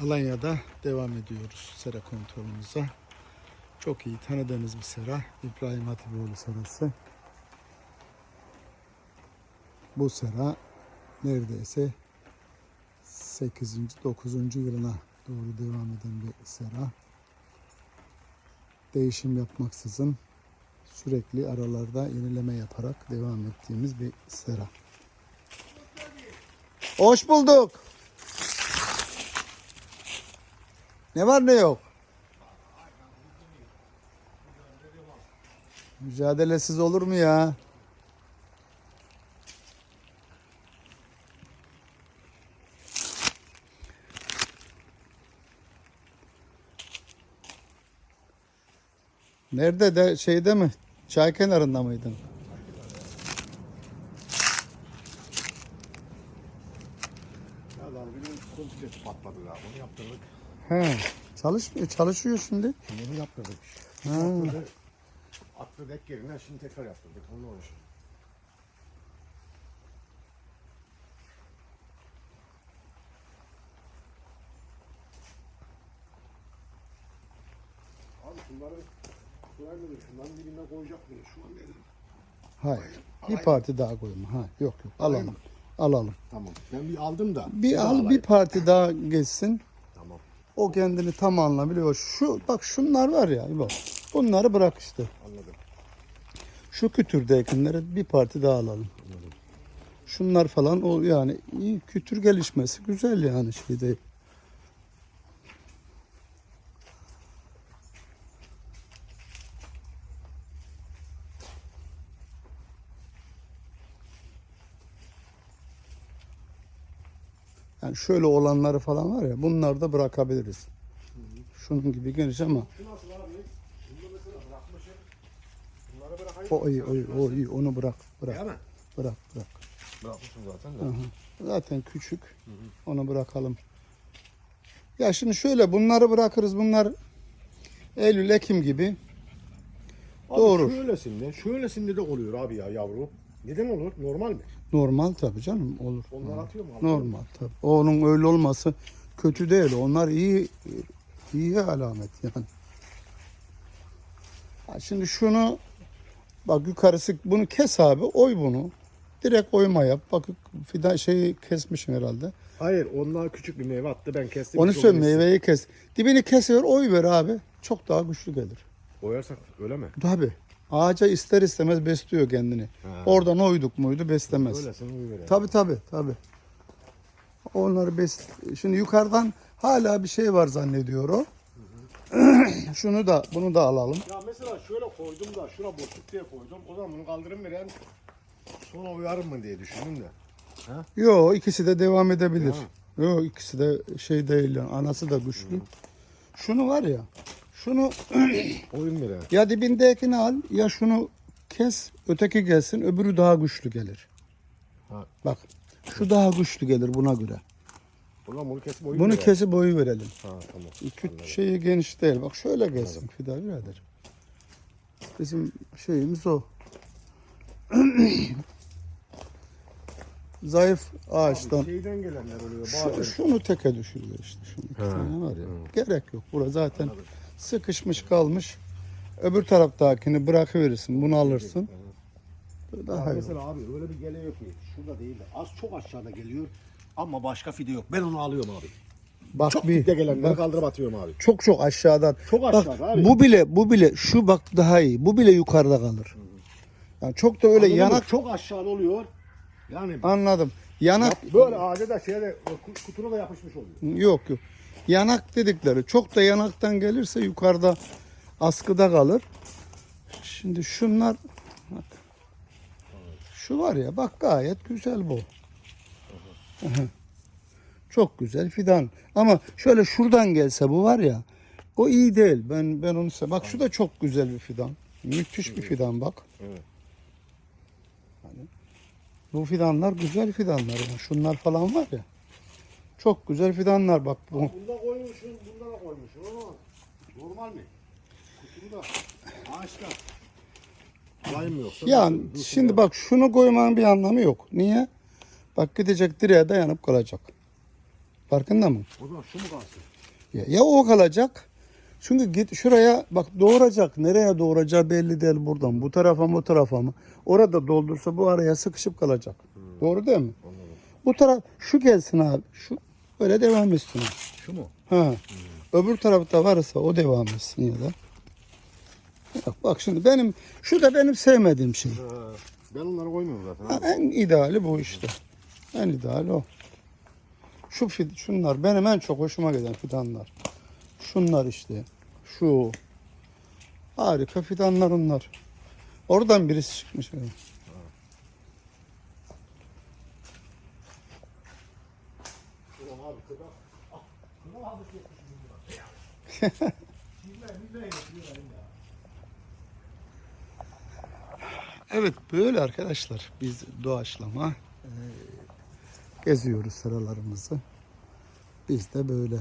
Alanya'da devam ediyoruz sera kontrolümüze. Çok iyi tanıdığınız bir sera. İbrahim Hatipoğlu serası. Bu sera neredeyse 8. 9. yılına doğru devam eden bir sera. Değişim yapmaksızın sürekli aralarda yenileme yaparak devam ettiğimiz bir sera. Hoş bulduk. Ne var ne yok? Mücadelesiz olur mu ya? Nerede de şeyde mi? Çay kenarında mıydın? Ya lan benim komple patladı ya. Onu yaptırdık. He. Çalışmıyor. Çalışıyor şimdi. Yeni yaptırdık. Ha. Patladı. Attı dek yerine şimdi tekrar yaptırdık. Onunla uğraşıyorum. Abi şunları dedim. Şunların dibine koyacak mıyız? Şu an dedim. Hayır. Bir parti daha koyma. Ha, yok yok. Alalım. Alalım. Tamam. Ben bir aldım da. Bir al bir parti daha geçsin. O kendini tam anlayabiliyor. Şu bak şunlar var ya bak. Bunları bırak işte. Anladım. Şu kütürdekileri bir parti daha alalım. Anladım. Şunlar falan o yani iyi kütür gelişmesi güzel yani şeyde. Yani şöyle olanları falan var ya bunları da bırakabiliriz. Şunun gibi geniş ama o iyi, o iyi, o iyi. Onu bırak, bırak, Değil mi? bırak, bırak. Bırakmışım zaten de. Hı hı. Zaten küçük. Onu bırakalım. Ya şimdi şöyle bunları bırakırız. Bunlar Eylül, Ekim gibi. Abi Doğru. Şöylesinde, şöylesinde de oluyor abi ya yavru. Neden olur? Normal mi? Normal tabii canım olur. Onlar atıyor mu? Normal tabii. Onun öyle olması kötü değil. Onlar iyi iyi alamet yani. Ha şimdi şunu bak yukarısı bunu kes abi. Oy bunu. Direkt oyma yap. Bak fidan şeyi kesmişsin herhalde. Hayır, onlar küçük bir meyve attı. Ben kestim. Onu hiç söyle meyveyi kes. Dibini kesiver oy ver abi. Çok daha güçlü gelir. Boyarsak öyle mi? Tabi. Ağaca ister istemez besliyor kendini. Ha. Oradan oyduk muydu beslemez. Öylesine uyu verelim. Tabi tabi tabi. Onları bes... Şimdi yukarıdan hala bir şey var zannediyor o. Şunu da bunu da alalım. Ya mesela şöyle koydum da şura boşluk diye koydum. O zaman bunu kaldırım veren sonra uyarım mı diye düşündüm de. Yo ikisi de devam edebilir. Yo ikisi de şey değil. yani, Anası da güçlü. Şunu var ya. Şunu Oyun veren. ya dibindekini al ya şunu kes öteki gelsin öbürü daha güçlü gelir. Ha. Bak şu daha güçlü gelir buna göre. Zaman bunu kesip oyun Bunu kesip boyu verelim. Ha tamam. Küt şeyi geniş değil. Bak şöyle gelsin Fida birader. Bizim şeyimiz o. Zayıf ağaçtan. Şeyden gelenler oluyor Şu, şunu teke düşürüyor işte. İki tane var ya. Gerek yok. Burada zaten sıkışmış kalmış. Öbür taraftakini bırakıverirsin. Bunu alırsın. Daha iyi. mesela abi öyle bir geliyor ki şurada değil de az çok aşağıda geliyor ama başka fide yok. Ben onu alıyorum abi. Bak Çok bir fide gelenleri bak, kaldırıp atıyorum abi. çok çok aşağıdan. Çok Bak aşağıda abi. bu bile bu bile şu bak daha iyi. Bu bile yukarıda kalır. Yani çok da öyle Anladın mı? yanak çok aşağıda oluyor. Yani anladım. Yanak böyle ağaca da şeyde ku- kutuna da yapışmış oluyor. Yok yok. Yanak dedikleri çok da yanaktan gelirse yukarıda askıda kalır. Şimdi şunlar bak. Şu var ya bak gayet güzel bu. Çok güzel fidan. Ama şöyle şuradan gelse bu var ya o iyi değil. Ben ben onu se- Bak şu da çok güzel bir fidan. Müthiş bir fidan bak. Evet. Bu fidanlar güzel fidanlar. Yani şunlar falan var ya. Çok güzel fidanlar bak bu. Bunda koymuşsun, bunda da koymuşsun ama normal mi? Kutuda, ağaçta. Olay mı yoksa? Yani şimdi ya. bak şunu koymanın bir anlamı yok. Niye? Bak gidecek direğe dayanıp kalacak. Farkında mı? O zaman şu mu kalsın? Ya, ya o kalacak. Çünkü git şuraya bak doğuracak. Nereye doğuracağı belli değil buradan. Bu tarafa mı bu tarafa mı? Orada doldursa bu araya sıkışıp kalacak. Doğru değil mi? Bu taraf şu gelsin abi. Şu böyle devam etsin. Şu mu? Ha. Öbür tarafta varsa o devam etsin ya da. Bak, bak şimdi benim şu da benim sevmediğim şey. Ee, ben onları koymuyorum zaten. Ha, en ideali bu işte. En ideali o. Şu şunlar benim en çok hoşuma giden fidanlar. Şunlar işte. Şu. Harika fidanlar onlar. Oradan birisi çıkmış. abi Evet böyle arkadaşlar biz doğaçlama e, geziyoruz sıralarımızı. Biz de böyle.